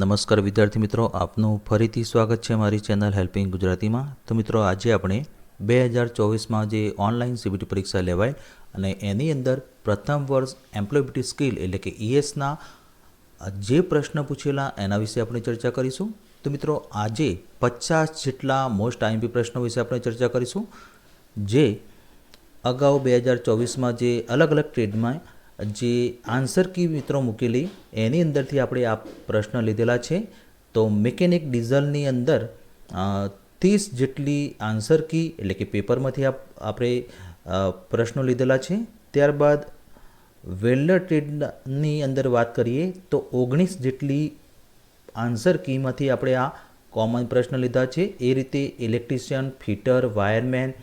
નમસ્કાર વિદ્યાર્થી મિત્રો, આપનું ફરીથી સ્વાગત છે મારી ચેનલ હેલ્પિંગ ગુજરાતીમાં. તો મિત્રો, આજે આપણે બે હજાર ચોવીસમાં જે ઓનલાઈન સીબીટી પરીક્ષા લેવાય અને એની અંદર પ્રથમ વર્ષ એમ્પ્લોયબિલિટી સ્કિલ એટલે કે ઈએસના જે પ્રશ્ન પૂછેલા એના વિશે આપણે ચર્ચા કરીશું. તો મિત્રો, આજે પચાસ જેટલા મોસ્ટ આઈએમપી પ્રશ્નો વિશે આપણે ચર્ચા કરીશું. જે અગાઉ બે હજાર ચોવીસમાં જે અલગ અલગ ટ્રેડમાં જે આન્સર કી મિત્રો મૂકેલી, એની અંદરથી આપણે આ પ્રશ્ન લીધેલા છે. તો મિકેનિક ડીઝલની અંદર ત્રીસ જેટલી આન્સર કી એટલે કે પેપરમાંથી આપ, આપણે પ્રશ્નો લીધેલા છે. ત્યારબાદ વેલ્ડર ટ્રેડની અંદર વાત કરીએ, તો ઓગણીસ જેટલી આન્સર કીમાંથી આપણે આ કોમન પ્રશ્ન લીધા છે. એ રીતે electrician fitter wireman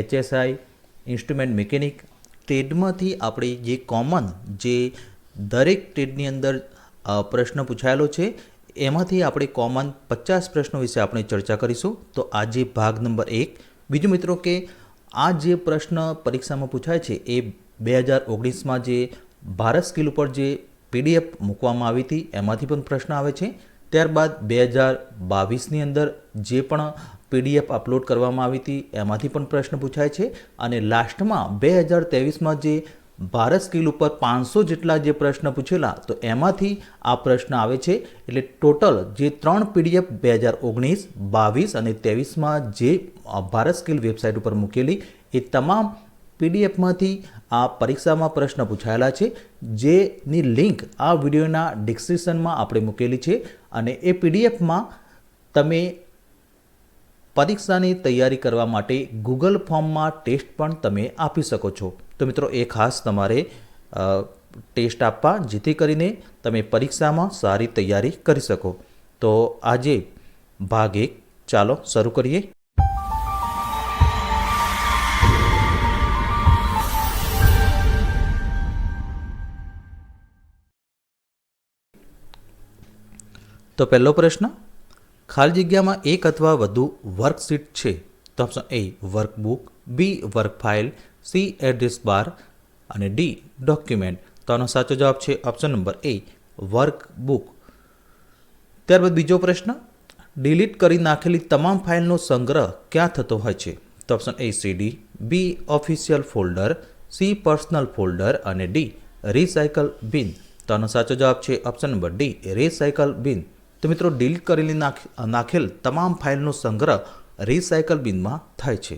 HSI instrument mechanic ટ્રેડમાંથી આપણે જે કોમન જે દરેક ટ્રેડની અંદર પ્રશ્ન પૂછાયેલો છે, એમાંથી આપણે કોમન પચાસ પ્રશ્નો વિશે આપણે ચર્ચા કરીશું. તો આજે ભાગ નંબર એક, બીજું મિત્રો કે આ જે પ્રશ્ન પરીક્ષામાં પૂછાય છે, એ બે હજાર ઓગણીસમાં જે ભારત સ્કિલ ઉપર જે પીડીએફ મૂકવામાં આવી હતી, એમાંથી પણ પ્રશ્ન આવે છે. ત્યારબાદ બે હજાર બાવીસની અંદર જે પણ પીડીએફ અપલોડ કરવામાં આવી હતી. એમાંથી પણ પ્રશ્ન પૂછાય છે અને લાસ્ટમાં બે હજાર ત્રેવીસમાં જે ભારત સ્કિલ ઉપર પાંચસો જેટલા જે પ્રશ્ન પૂછેલા, તો એમાંથી આ પ્રશ્ન આવે છે. એટલે ટોટલ જે ત્રણ પીડીએફ બે હજાર ઓગણીસ, બાવીસ અને ત્રેવીસમાં જે ભારત સ્કિલ વેબસાઇટ ઉપર મૂકેલી, એ તમામ પીડીએફમાંથી આ પરીક્ષામાં પ્રશ્ન પૂછાયેલા છે. જેની લિંક આ વિડીયોના ડિસ્ક્રિપ્શનમાં આપણે મૂકેલી છે અને એ પીડીએફમાં તમે પરીક્ષાની તૈયારી કરવા માટે ગૂગલ ફોર્મમાં ટેસ્ટ પણ તમે આપી શકો છો. તો મિત્રો, એ ખાસ તમારે ટેસ્ટ આપવા, જેથી કરીને તમે પરીક્ષામાં સારી તૈયારી કરી શકો. તો આજે ભાગ એક, ચાલો શરૂ કરીએ. તો પહેલો પ્રશ્ન ખાલી જગ્યામાં એક અથવા વધુ વર્કશીટ છે. તો option A workbook B work file C address bar અને ડી ડોક્યુમેન્ટ તો આનો સાચો જવાબ છે ઓપ્શન નંબર એ વર્કબુક ત્યારબાદ બીજો પ્રશ્ન ડિલીટ કરી નાખેલી તમામ ફાઇલનો સંગ્રહ ક્યાં થતો હોય છે? તો option A CD B official folder C personal folder અને ડી રિસાયકલ બિન તો આનો સાચો જવાબ છે option number D recycle bin તો મિત્રો ડિલીટ કરેલી નાખેલ તમામ ફાઇલનો સંગ્રહ રિસાયકલ બિનમાં થાય છે.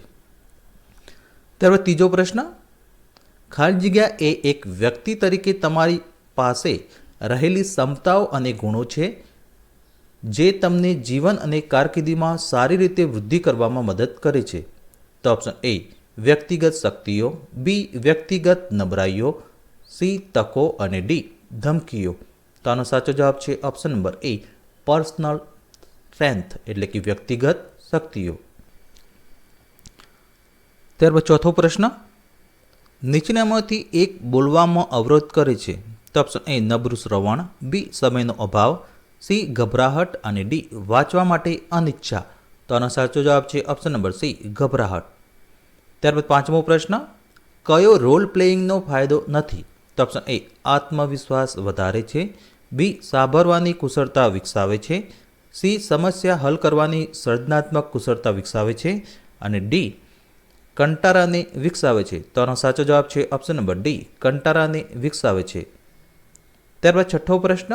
ત્યારબાદ ત્રીજો પ્રશ્ન, ખાલી જગ્યા એ એક વ્યક્તિ તરીકે તમારી પાસે રહેલી ક્ષમતાઓ અને ગુણો છે, જે તમને જીવન અને કારકિર્દીમાં સારી રીતે વૃદ્ધિ કરવામાં મદદ કરે છે? તો ઓપ્શન એ, વ્યક્તિગત શક્તિઓ, બી, વ્યક્તિગત નબળાઈઓ, સી, તકો અને ડી, ધમકીઓ. તો આનો સાચો જવાબ છે option number A personal strength એટલે કે વ્યક્તિગત શક્તિઓ. ત્યારબાદ ચોથો પ્રશ્ન, નીચેનામાંથી એક બોલવામાં અવરોધ કરે છે. તો ઓપ્શન એ નબળું શ્રવણ. બી સમયનો અભાવ. સી ગભરાહટ અને ડી વાંચવા માટે અનિચ્છા. તો આનો સાચો જવાબ છે ઓપ્શન નંબર સી ગભરાહટ. ત્યારબાદ પાંચમો પ્રશ્ન, કયો રોલ પ્લેઇંગનો ફાયદો નથી? તો ઓપ્શન એ આત્મવિશ્વાસ વધારે છે. બી સાંભળવાની કુશળતા વિકસાવે છે, સી સમસ્યા હલ કરવાની સર્જનાત્મક કુશળતા વિકસાવે છે અને ડી કંટારાને વિકસાવે છે. તો આનો સાચો જવાબ છે ઓપ્શન નંબર ડી કંટારાને વિકસાવે છે. ત્યારબાદ છઠ્ઠો પ્રશ્ન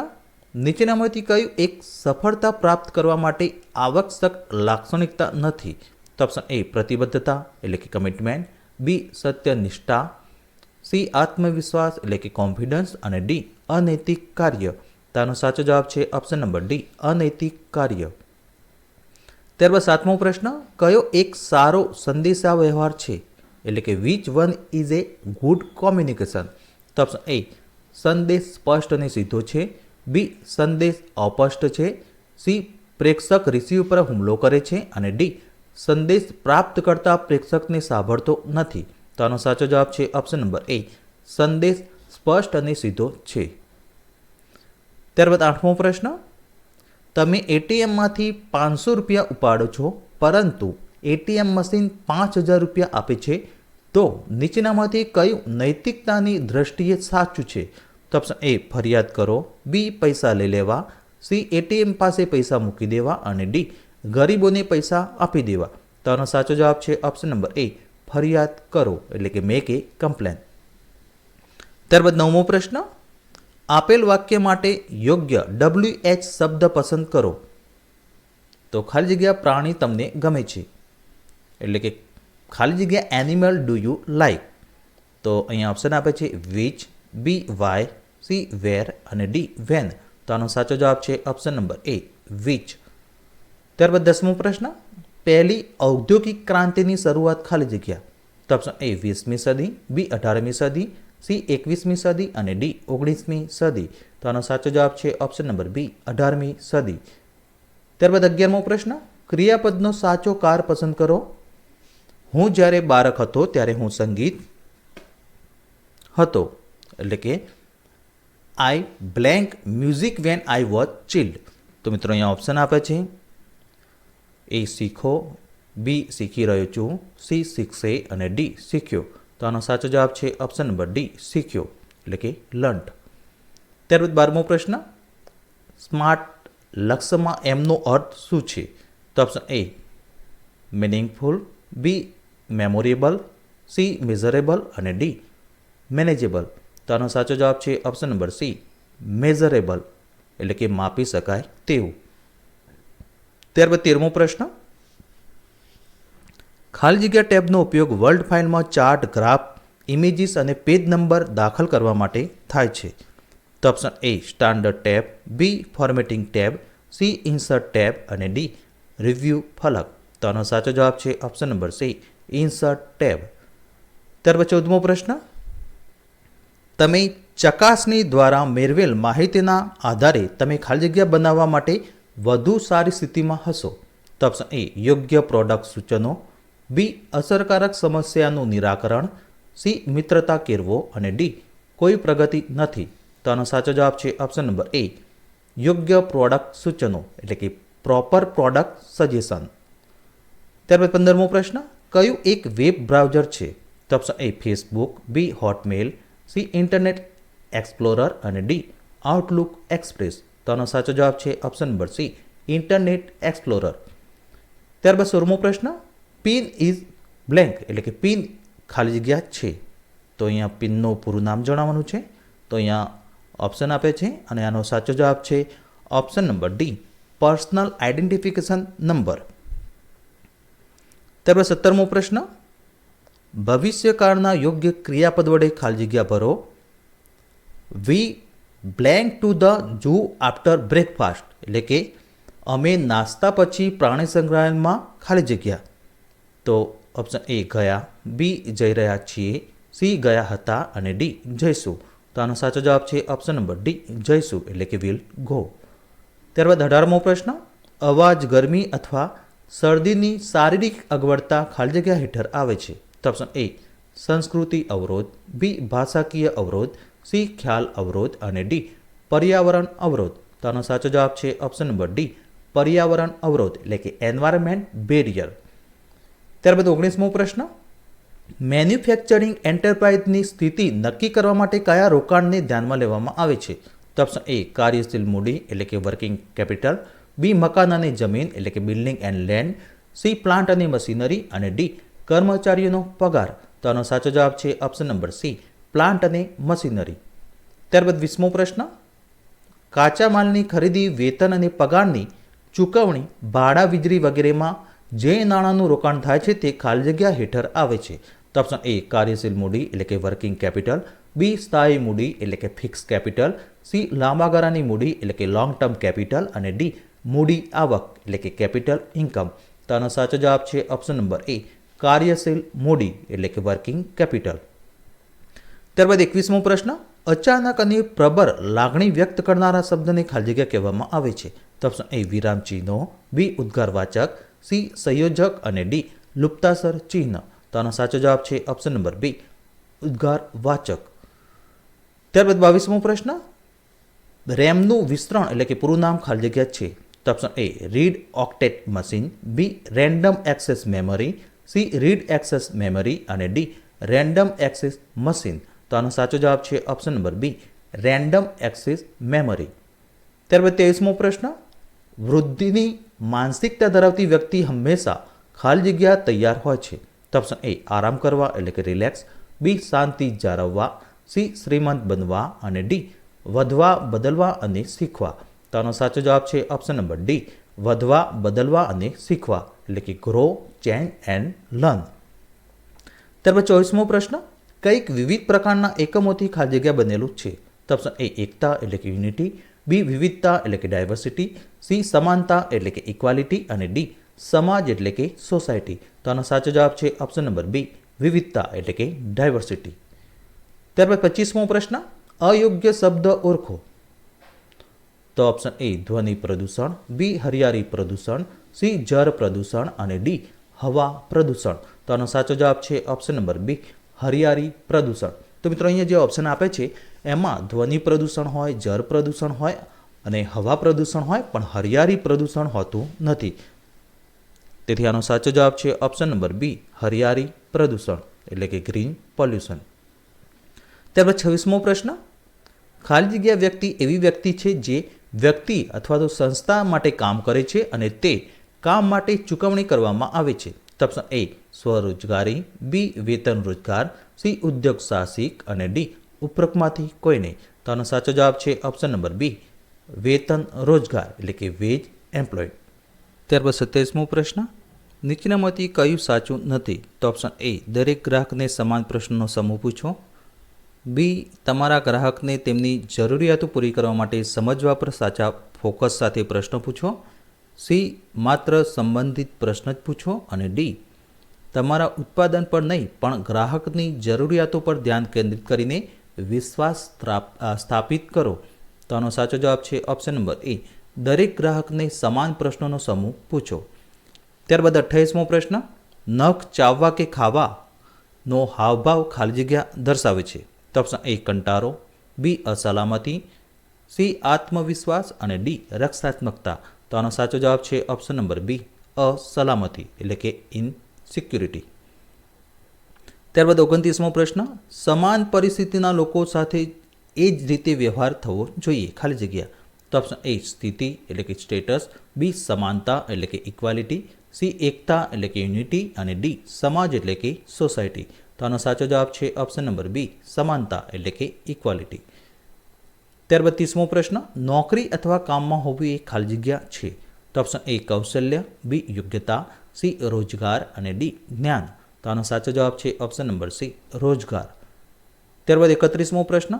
નીચેનામાંથી કયું એક સફળતા પ્રાપ્ત કરવા માટે આવશ્યક લાક્ષણિકતા નથી? તો ઓપ્શન એ પ્રતિબદ્ધતા, એટલે કે કમિટમેન્ટ બી સત્યનિષ્ઠા. સી આત્મવિશ્વાસ, એટલે કે કોન્ફિડન્સ અને ડી અનૈતિક કાર્ય. તો આનો સાચો જવાબ છે ઓપ્શન નંબર ડી અનૈતિક કાર્ય. ત્યારબાદ સાતમો પ્રશ્ન, કયો એક સારો સંદેશા વ્યવહાર છે? એટલે કે which one is a good communication તો ઓપ્શન એ સંદેશ સ્પષ્ટ અને સીધો છે. બી સંદેશ અસ્પષ્ટ છે. સી પ્રેક્ષક રિસીવ પર હુમલો કરે છે. અને ડી સંદેશ પ્રાપ્ત કરતા પ્રેક્ષકને સાંભળતો નથી. તો આનો સાચો જવાબ છે ઓપ્શન નંબર એ સંદેશ સ્પષ્ટ અને સીધો છે. ત્યારબાદ આઠમો પ્રશ્ન, તમે એટીએમમાંથી પાંચસો રૂપિયા ઉપાડો છો, પરંતુ એટીએમ મશીન પાંચ હજાર રૂપિયા આપે છે, તો નીચેનામાંથી કયું નૈતિકતાની દ્રષ્ટિએ સાચું છે? તો ઓપ્શન એ ફરિયાદ કરો. બી પૈસા લઈ લેવા. સી એટીએમ પાસે પૈસા મૂકી દેવા. અને ડી ગરીબોને પૈસા આપી દેવા. તો આનો સાચો જવાબ છે ઓપ્શન નંબર એ ફરિયાદ કરો. એટલે કે મેક એ કમ્પ્લેન ત્યારબાદ નવમો પ્રશ્ન આપેલ વાક્ય માટે યોગ્ય ડબલ્યુ એચ શબ્દ પસંદ કરો. તો ખાલી જગ્યા પ્રાણી તમને ગમે છે. એટલે કે ખાલી જગ્યા એનિમલ ડુ યુ લાઈક તો અહીંયા ઓપ્શન આપે છે which B why C where અને ડી વેન તો આનો સાચો જવાબ છે ઓપ્શન નંબર એ વિચ ત્યારબાદ દસમો પ્રશ્ન, પહેલી ઔદ્યોગિક ક્રાંતિની શરૂઆત ખાલી જગ્યા. તો ઓપ્શન એ વીસમી સદી બી અઢારમી સદી સી એકવીસમી સદી અને ડી ઓગણીસમી સદી. તો આનો સાચો જવાબ છે ઓપ્શન નંબર બી, અઢારમી સદી. ત્યારબાદ અગિયારમો પ્રશ્ન, ક્રિયાપદનો સાચો કાર પસંદ કરો. હું જ્યારે બાળક હતો ત્યારે હું સંગીત હતો. એટલે કે I blank music when I watch chilled તો મિત્રો અહીંયા ઓપ્શન આપે છે. એ શીખો બી શીખી રહ્યો છું સી શીખશે અને ડી શીખ્યો. તો આનો સાચો જવાબ છે ઓપ્શન નંબર ડી શીખ્યો એટલે કે લર્ન્ટ ત્યારબાદ બારમો પ્રશ્ન સ્માર્ટ લક્ષ્યમાં એમનો અર્થ શું છે? તો option A meaningful B memorable C measurable અને ડી મેનેજેબલ તો આનો સાચો જવાબ છે ઓપ્શન નંબર સી મેઝરેબલ એટલે કે માપી શકાય તેવું. ત્યારબાદ તેરમો પ્રશ્ન ખાલી જગ્યા ટેબનો ઉપયોગ વર્લ્ડ ફાઇલમાં ચાર્ટ, ગ્રાફ, ઇમેજીસ અને પેજ નંબર દાખલ કરવા માટે થાય છે. તો option A standard tab, B formatting tab, C insert tab અને ડી રિવ્યૂ ફલક. તો આનો સાચો જવાબ છે option number C insert tab. ત્યારબાદ ચૌદમો પ્રશ્ન. તમે ચકાસણી દ્વારા મેળવેલ માહિતીના આધારે તમે ખાલી જગ્યા બનાવવા માટે વધુ સારી સ્થિતિમાં હશો. તો ઓપ્શન એ યોગ્ય પ્રોડક્ટ સૂચનો બી અસરકારક સમસ્યાનું નિરાકરણ, સી મિત્રતા કેળવો અને ડી કોઈ પ્રગતિ નથી. તો આનો સાચો જવાબ છે ઓપ્શન નંબર એ યોગ્ય પ્રોડક્ટ સૂચનો, એટલે કે પ્રોપર પ્રોડક્ટ સજેશન ત્યારબાદ પંદરમો પ્રશ્ન, કયું એક વેબ બ્રાઉઝર છે? તો option A Facebook B Hotmail C Internet Explorer અને ડી આઉટલુક એક્સપ્રેસ તો આનો સાચો જવાબ છે option number C Internet Explorer ત્યારબાદ સોળમો પ્રશ્ન પિન ઇઝ બ્લેન્ક એટલે કે પિન ખાલી જગ્યા છે. તો અહીંયા પિનનું પૂરું નામ જણાવવાનું છે. તો અહીંયા ઓપ્શન આપે છે અને આનો સાચો જવાબ છે option number D personal identification number ત્યારબાદ સત્તરમો પ્રશ્ન, ભવિષ્યકાળના યોગ્ય ક્રિયાપદ વડે ખાલી જગ્યા ભરો. We blank to the zoo after breakfast એટલે કે અમે નાસ્તા પછી પ્રાણી સંગ્રહાલયમાં ખાલી જગ્યા. તો ઓપ્શન એ ગયા બી જઈ રહ્યા છીએ સી ગયા હતા અને ડી જઈશું. તો આનો સાચો જવાબ છે ઓપ્શન નંબર ડી જઈશું, એટલે કે વિલ ગો ત્યારબાદ અઢારમો પ્રશ્ન, અવાજ ગરમી અથવા શરદીની શારીરિક અગવડતા ખાલી જગ્યા હેઠળ આવે છે? તો ઓપ્શન એ સંસ્કૃતિ અવરોધ બી ભાષાકીય અવરોધ સી ખ્યાલ અવરોધ અને ડી પર્યાવરણ અવરોધ. તો આનો સાચો જવાબ છે ઓપ્શન નંબર ડી પર્યાવરણ અવરોધ, એટલે કે એન્વાયરમેન્ટ બેરિયર ત્યારબાદ ઓગણીસમો પ્રશ્ન. મેન્યુફેક્ચરિંગ એન્ટરપ્રાઇઝની સ્થિતિ નક્કી કરવા માટે કયા રોકાણને ધ્યાનમાં લેવામાં આવે છે? તો ઓપ્શન એ, કાર્યશીલ મૂડી, એટલે કે વર્કિંગ કેપિટલ. બી, મકાન અને જમીન, એટલે કે building and land. C, plant અને મશીનરી. અને ડી, કર્મચારીઓનો પગાર. તો આનો સાચો જવાબ છે ઓપ્શન નંબર સી, પ્લાન્ટ અને મશીનરી. ત્યારબાદ વીસમો પ્રશ્ન. કાચા માલની ખરીદી, વેતન અને પગારની ચૂકવણી, ભાડા, વીજળી વગેરેમાં જે નાણાંનું રોકાણ થાય છે તે ખાલી જગ્યા હેઠળ આવે છે. તો ઓપ્શન એ કાર્યશીલ મૂડી એટલે કે વર્કિંગ કેપિટલ, બી સ્થાયી મૂડી એટલે કે ફિક્સ કેપિટલ, સી લાંબા ગાળાની મૂડી એટલે કે લોંગ ટર્મ કેપિટલ અને ડી મૂડી આવક એટલે કે કેપિટલ ઇન્કમ તો આનો સાચો જવાબ છે ઓપ્શન નંબર એ કાર્યશીલ મૂડી એટલે કે વર્કિંગ કેપિટલ ત્યારબાદ એકવીસમો પ્રશ્ન, અચાનક અને પ્રબળ લાગણી વ્યક્ત કરનારા શબ્દને ખાલી જગ્યા કહેવામાં આવે છે. તો ઓપ્શન એ વિરામ ચિહ્નો બી ઉદ્ગારવાચક સી, સંયોજક અને ડી, લુપ્તાસર ચિહ્ન. તો આનો સાચો જવાબ છે ઓપ્શન નંબર બી, ઉદ્ગાર વાચક. ત્યારબાદ બાવીસમો પ્રશ્ન. રેમનું વિસ્તરણ એટલે કે પૂરું નામ ખાલી જગ્યા છે. તો option A read octet machine B random access memory C read access memory અને ડી રેન્ડમ એક્સેસ મશીન તો આનો સાચો જવાબ છે option number B random access memory ત્યારબાદ ત્રેવીસમો પ્રશ્ન. વૃદ્ધિની માનસિકતા ધરાવતી વ્યક્તિ હંમેશા ખાલી જગ્યા તૈયાર હોય છે. ઓપ્શન એ આરામ કરવા એટલે કે રિલેક્સ બી શાંતિ જાળવવા સી શ્રીમંત બનવા અને ડી વધવા, બદલવા અને શીખવા. તો આનો સાચો જવાબ છે ઓપ્શન નંબર ડી વધવા, બદલવા અને શીખવા એટલે કે ગ્રો ચેન્જ એન્ડ લર્ન ત્યારબાદ ચોવીસમો પ્રશ્ન, કંઈક વિવિધ પ્રકારના એકમોથી ખાલી જગ્યા બનેલું છે. તો ઓપ્શન એ એકતા એટલે કે યુનિટી બી વિવિધતા એટલે કે ડાયવર્સિટી સી સમાનતા એટલે કે ઇક્વાલિટી અને ડી સમાજ એટલે કે સોસાયટી તો આનો સાચો જવાબ છે ઓપ્શન નંબર બી, વિવિધતા એટલે કે ડાયવર્સિટી ત્યારબાદ પચીસમો પ્રશ્ન, અયોગ્ય શબ્દ ઓળખો. તો ઓપ્શન એ, ધ્વનિ પ્રદૂષણ, બી હરિયાળી પ્રદૂષણ, સી જળ પ્રદૂષણ અને ડી હવા પ્રદૂષણ. તો આનો સાચો જવાબ છે ઓપ્શન નંબર બી, હરિયાળી પ્રદૂષણ. તો મિત્રો અહીંયા જે ઓપ્શન આપે છે, એમાં ધ્વનિ પ્રદૂષણ હોય, જળ પ્રદૂષણ હોય અને હવા પ્રદૂષણ હોય, પણ હરિયાળી પ્રદૂષણ હોતું નથી. તેથી આનો સાચો જવાબ છે ઓપ્શન નંબર બી હરિયાળી પ્રદૂષણ, એટલે કે ગ્રીન પોલ્યુશન ત્યારબાદ છવ્વીસમો પ્રશ્ન, ખાલી જગ્યા વ્યક્તિ એવી વ્યક્તિ છે જે વ્યક્તિ અથવા તો સંસ્થા માટે કામ કરે છે અને તે કામ માટે ચૂકવણી કરવામાં આવે છે. ઓપ્શન એ સ્વરોજગારી બી વેતન રોજગાર સી ઉદ્યોગ સાહસિક અને ડી ઉપરોક્તમાંથી કોઈ નહીં. તો આનો સાચો જવાબ છે ઓપ્શન નંબર બી, વેતન રોજગાર, એટલે કે વેજ એમ્પ્લોયડ ત્યારબાદ સત્યાવીસમો પ્રશ્ન, નીચેનામાંથી કયું સાચું નથી? તો ઓપ્શન એ દરેક ગ્રાહકને સમાન પ્રશ્નનો સમૂહ પૂછો. બી તમારા ગ્રાહકને તેમની જરૂરિયાતો પૂરી કરવા માટે સમજવા પર સાચા ફોકસ સાથે પ્રશ્નો પૂછો. સી માત્ર સંબંધિત પ્રશ્ન જ પૂછો. અને ડી તમારા ઉત્પાદન પર નહીં, પણ ગ્રાહકની જરૂરિયાતો પર ધ્યાન કેન્દ્રિત કરીને વિશ્વાસ સ્થાપ- સ્થાપિત કરો. તો આનો સાચો જવાબ છે ઓપ્શન નંબર એ દરેક ગ્રાહકને સમાન પ્રશ્નોનો સમૂહ પૂછો. ત્યારબાદ અઠ્ઠાવીસમો પ્રશ્ન, નખ ચાવવા કે ખાવા નો હાવભાવ ખાલી જગ્યા દર્શાવે છે. તો ઓપ્શન એ કંટારો. બી અસલામતી. સી આત્મવિશ્વાસ. અને ડી રક્ષાત્મકતા. તો આનો સાચો જવાબ છે ઓપ્શન નંબર બી અસલામતી. એટલે કે ઇનસિક્યુરિટી ત્યારબાદ ઓગણત્રીસમો પ્રશ્ન, સમાન પરિસ્થિતિના લોકો સાથે એ જ રીતે વ્યવહાર થવો જોઈએ, ખાલી જગ્યા. તો ઓપ્શન એ સ્થિતિ, એટલે કે સ્ટેટસ બી સમાનતા, એટલે કે ઇક્વાલિટી સી એકતા, એટલે કે યુનિટી અને ડી સમાજ, એટલે કે સોસાયટી તો આનો સાચો જવાબ છે ઓપ્શન નંબર બી સમાનતા, એટલે કે ઇક્વાલિટી ત્યારબાદ ત્રીસમો પ્રશ્ન, નોકરી અથવા કામમાં હોવી એ ખાલી જગ્યા છે? તો ઓપ્શન એ કૌશલ્ય. બી યોગ્યતા. સી, રોજગાર અને ડી, જ્ઞાન. તો આનો સાચો જવાબ છે ઓપ્શન નંબર સી, રોજગાર. ત્યારબાદ એકત્રીસમો પ્રશ્ન.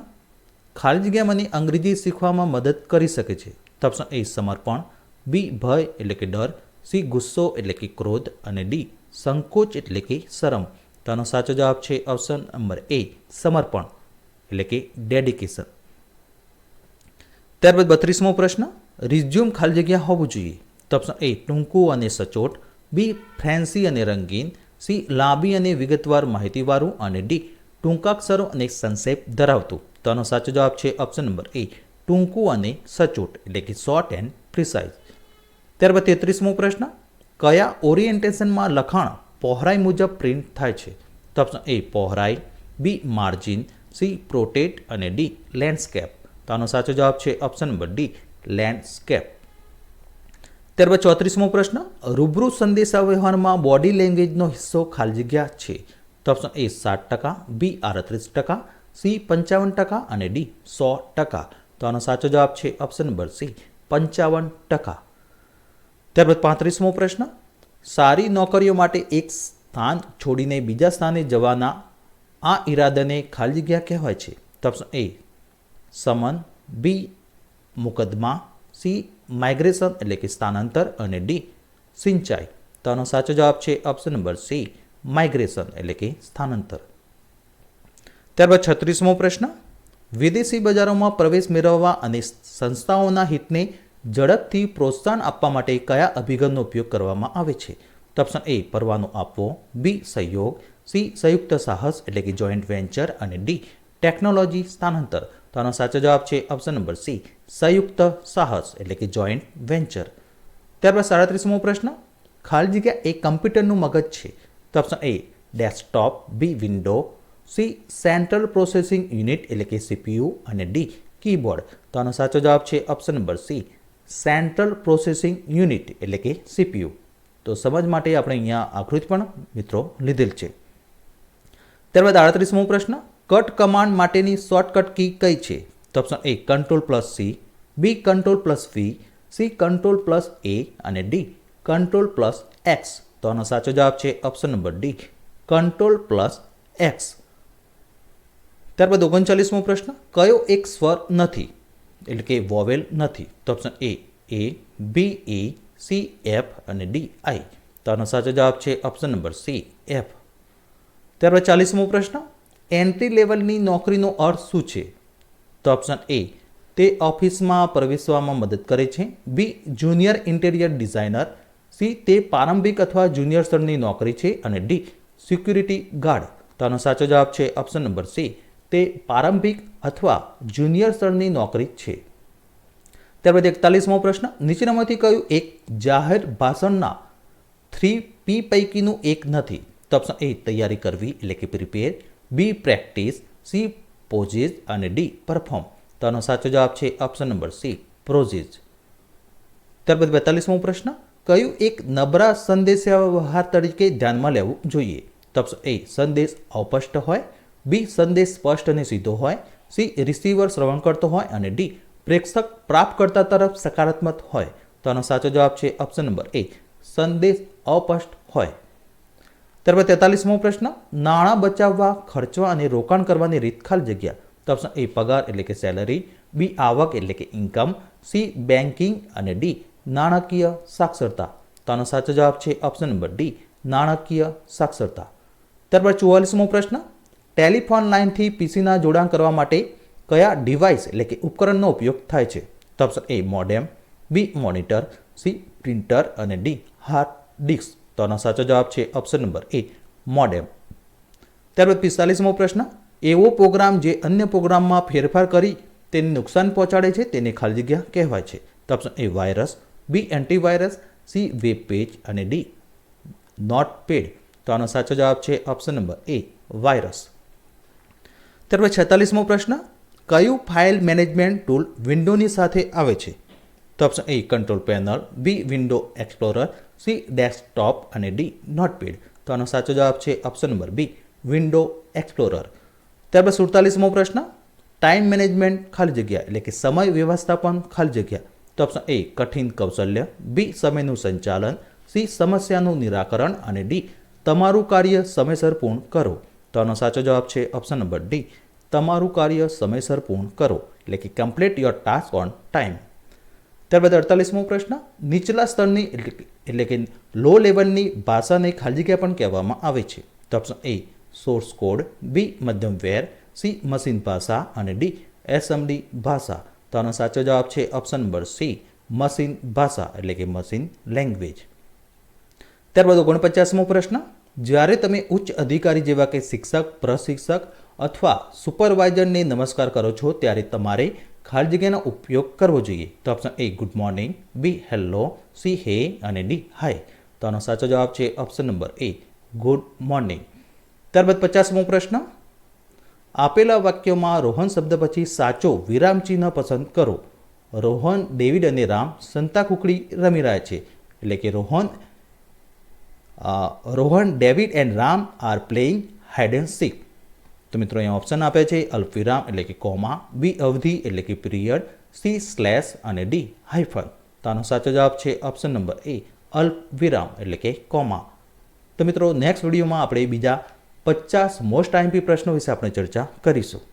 ખાલી જગ્યા મને અંગ્રેજી શીખવામાં મદદ કરી શકે છે? તો ઓપ્શન એ સમર્પણ. બી ભય એટલે કે ડર. સી ગુસ્સો એટલે કે ક્રોધ. અને ડી સંકોચ એટલે કે શરમ. તો આનો સાચો જવાબ છે ઓપ્શન નંબર એ સમર્પણ એટલે કે ડેડિકેશન ત્યારબાદ બત્રીસમો પ્રશ્ન. રિઝ્યુમ ખાલી જગ્યા હોવું જોઈએ. તો ઓપ્શન એ ટૂંકું અને સચોટ. બી ફ્રેન્સી અને રંગીન, સી લાંબી અને વિગતવાર માહિતીવાળું અને ડી ટૂંકાક્ષરો અને સંક્ષેપ ધરાવતું. તો સાચો જવાબ છે ઓપ્શન નંબર એ, ટૂંકું અને સચોટ, એટલે કે શોર્ટ એન્ડ પ્રિસાઇઝ ત્યારબાદ તેત્રીસમો પ્રશ્ન, કયા ઓરિએન્ટેશનમાં લખાણ પહોળાઈ મુજબ પ્રિન્ટ થાય છે? તો ઓપ્શન એ, પહોળાઈ, બી માર્જિન, સી પ્રોટેટ અને ડી લેન્ડસ્કેપ. તો આનો સાચો જવાબ છે ઓપ્શન નંબર ડી, લેન્ડસ્કેપ. ત્યારબાદ ચોત્રીસમો પ્રશ્ન, રૂબરૂ સંદેશાવ્યવહારમાં બોડી લેંગ્વેજનો હિસ્સો ખાલી જગ્યા છે. તો ઓપ્શન એ સાત ટકા બી આડત્રીસ ટકા સી પંચાવન ટકા અને ડી સો ટકા. તો આનો સાચો જવાબ છે ઓપ્શન નંબર સી પંચાવન ટકા. ત્યારબાદ પાંત્રીસમો પ્રશ્ન, સારી નોકરીઓ માટે એક સ્થાન છોડીને બીજા સ્થાને જવાના આ ઈરાદાને ખાલી જગ્યા કહેવાય છે. તો ઓપ્શન એ સમન બી મુકદ્દમા સી માઇગ્રેશન એટલે કે સ્થાનાંતર અને ડી, સિંચાઈ. તો આનો સાચો જવાબ છે ઓપ્શન નંબર સી માઇગ્રેશન એટલે કે સ્થાનાંતર. ત્યારબાદ છત્રીસમો પ્રશ્ન, વિદેશી બજારોમાં પ્રવેશ મેળવવા અને સંસ્થાઓના હિતને ઝડપથી પ્રોત્સાહન આપવા માટે કયા અભિગમનો ઉપયોગ કરવામાં આવે છે? તો ઓપ્શન એ પરવાનો આપવો. બી સહયોગ. સી સંયુક્ત સાહસ એટલે કે જોઈન્ટ વેન્ચર અને ડી ટેકનોલોજી સ્થાનાંતર. તો આનો સાચો જવાબ છે ઓપ્શન નંબર સી સંયુક્ત સાહસ એટલે કે જોઈન્ટ વેન્ચર ત્યારબાદ સાડત્રીસમો પ્રશ્ન, ખાલી જગ્યા એ કમ્પ્યુટરનું મગજ છે? તો option A desktop B window C central processing unit એટલે કે સીપીયુ અને ડી કીબોર્ડ તો આનો સાચો જવાબ છે option number C central processing unit એટલે કે સીપીયુ તો સમજ માટે આપણે અહીંયા આકૃતિ પણ મિત્રો લીધેલ છે. ત્યારબાદ આડત્રીસમો પ્રશ્ન કટ કમાન્ડ માટેની શોર્ટકટ કી કઈ છે? તો option A control plus C B control plus V C control plus A અને ડી કંટ્રોલ પ્લસ એક્સ તો આનો સાચો જવાબ છે option number D control plus X ત્યારબાદ ઓગણચાલીસમો પ્રશ્ન, કયો એક સ્વર નથી? એટલે કે વોવેલ નથી. તો option A A B A C F અને ડી આઈ તો આનો સાચો જવાબ છે ઓપ્શન નંબર સી એફ ત્યારબાદ ચાલીસમો પ્રશ્ન એન્ટ્રી લેવલની નોકરીનો અર્થ શું છે? તો ઓપ્શન એ તે ઓફિસમાં પ્રવેશવામાં મદદ કરે છે. B junior interior designer C તે પ્રારંભિક અથવા જુનિયર સ્તરની નોકરી છે. અને ડી સિક્યુરિટી ગાર્ડ તો આનો સાચો જવાબ છે ઓપ્શન નંબર સી તે પ્રારંભિક અથવા જુનિયર સ્તરની નોકરી છે. ત્યારબાદ એકતાલીસમો પ્રશ્ન, નીચેનામાંથી કયું એક જાહેર ભાષણના થ્રી પી પૈકીનું એક નથી? તો ઓપ્શન એ તૈયારી કરવી એટલે કે prepare B practice C poses અને ડી પરફોર્મ. તો આનો સાચો જવાબ છે ઓપ્શન નંબર સી પ્રોઝિઝ ત્યારબાદ બેતાલીસમો પ્રશ્ન, કયું એક નબળા સંદેશાવ્યવહાર તરીકે ધ્યાનમાં લેવું જોઈએ? તો ઓપ્શન એ સંદેશ અસ્પષ્ટ હોય. બી સંદેશ સ્પષ્ટ અને સીધો હોય. સી રિસીવર શ્રવણ કરતો હોય. અને ડી પ્રેક્ષક પ્રાપ્તકર્તા તરફ સકારાત્મક હોય. તો આનો સાચો જવાબ છે ઓપ્શન નંબર એ સંદેશ અસ્પષ્ટ હોય. ત્યારબાદ તેતાલીસમો પ્રશ્ન, નાણાં બચાવવા ખર્ચવા અને રોકાણ કરવાની રીત ખાલી જગ્યા. તો ઓપ્શન એ પગાર એટલે કે સેલરી બી આવક એટલે કે ઇન્કમ સી બેન્કિંગ અને ડી નાણાકીય સાક્ષરતા. તો આનો સાચો જવાબ છે ઓપ્શન નંબર ડી નાણાકીય સાક્ષરતા. ત્યારબાદ ચુવાલીસમો પ્રશ્ન ટેલિફોન લાઇનથી પીસીના જોડાણ કરવા માટે કયા ડિવાઇસ એટલે કે ઉપકરણનો ઉપયોગ થાય છે? તો option A modem B monitor C printer અને ડી હાર્ડ ડિસ્ક તો આનો સાચો જવાબ છે ઓપ્શન નંબર એ મોડેમ ત્યારબાદ પિસ્તાલીસમો પ્રશ્ન, એવો પ્રોગ્રામ જે અન્ય પ્રોગ્રામમાં ફેરફાર કરી તેને નુકસાન પહોંચાડે છે તેને ખાલી જગ્યા કહેવાય છે. તો option A virus B antivirus C web page અને ડી નોટ પેડ તો આનો સાચો જવાબ છે ઓપ્શન નંબર એ વાયરસ ત્યારબાદ છેતાલીસમો પ્રશ્ન, કયું ફાઇલ મેનેજમેન્ટ ટૂલ વિન્ડોની સાથે આવે છે? તો option A control panel B window explorer C desktop અને ડી નોટપેડ તો આનો સાચો જવાબ છે option number B window explorer ત્યારબાદ સુડતાલીસમો પ્રશ્ન. ટાઈમ મેનેજમેન્ટ ખાલી જગ્યા, એટલે કે સમય વ્યવસ્થાપન ખાલી જગ્યા. તો ઓપ્શન એ કઠિન કૌશલ્ય બી સમયનું સંચાલન સી સમસ્યાનું નિરાકરણ, અને ડી તમારું કાર્ય સમયસર પૂર્ણ કરો. તો આનો સાચો જવાબ છે ઓપ્શન નંબર ડી તમારું કાર્ય સમયસર પૂર્ણ કરો. એટલે કે complete your task on time ત્યારબાદ અડતાલીસમો પ્રશ્ન, નીચલા સ્તરની એટલે કે- લો લેવલની ભાષાને ખાલી જગ્યા પણ કહેવામાં આવે છે. તો option A source code B મધ્યમ વેર સી મશીન ભાષા અને ડી એસએમડી ભાષા. તો આનો સાચો જવાબ છે ઓપ્શન નંબર સી મશીન ભાષા, એટલે કે મશીન લેંગ્વેજ ત્યારબાદ ઓગણપચાસમો પ્રશ્ન, જ્યારે તમે ઉચ્ચ અધિકારી જેવા કે શિક્ષક, પ્રશિક્ષક અથવા સુપરવાઇઝરને નમસ્કાર કરો છો, ત્યારે તમારે ખાલી જગ્યાનો ઉપયોગ કરવો જોઈએ. તો option A good morning B hello C hey અને ડી હાય તો આનો સાચો જવાબ છે option number A good morning ત્યારબાદ પચાસમો પ્રશ્ન. આપેલા વાક્યોમાં રોહન શબ્દ પછી સાચો વિરામ ચિહ્ન પસંદ કરો. રોહન, ડેવિડ અને રામ સંતા કુકડી રમી રહ્યા છે. એટલે કે Rohan Rohan, David and Ram are playing hide and seek. તો મિત્રો, અહીંયા ઓપ્શન આપે છે અલ્પવિરામ એટલે કે કોમા, બી અવધિ એટલે કે પીરિયડ સી સ્લેશ અને ડી હાઇફન તો આનો સાચો જવાબ છે ઓપ્શન નંબર એ અલ્પ વિરામ એટલે કે કોમા. તો મિત્રો નેક્સ્ટ વિડીયોમાં આપણે બીજા પચાસ મોસ્ટ આઈમ્પી પ્રશ્નો વિશે આપણે ચર્ચા કરીશું.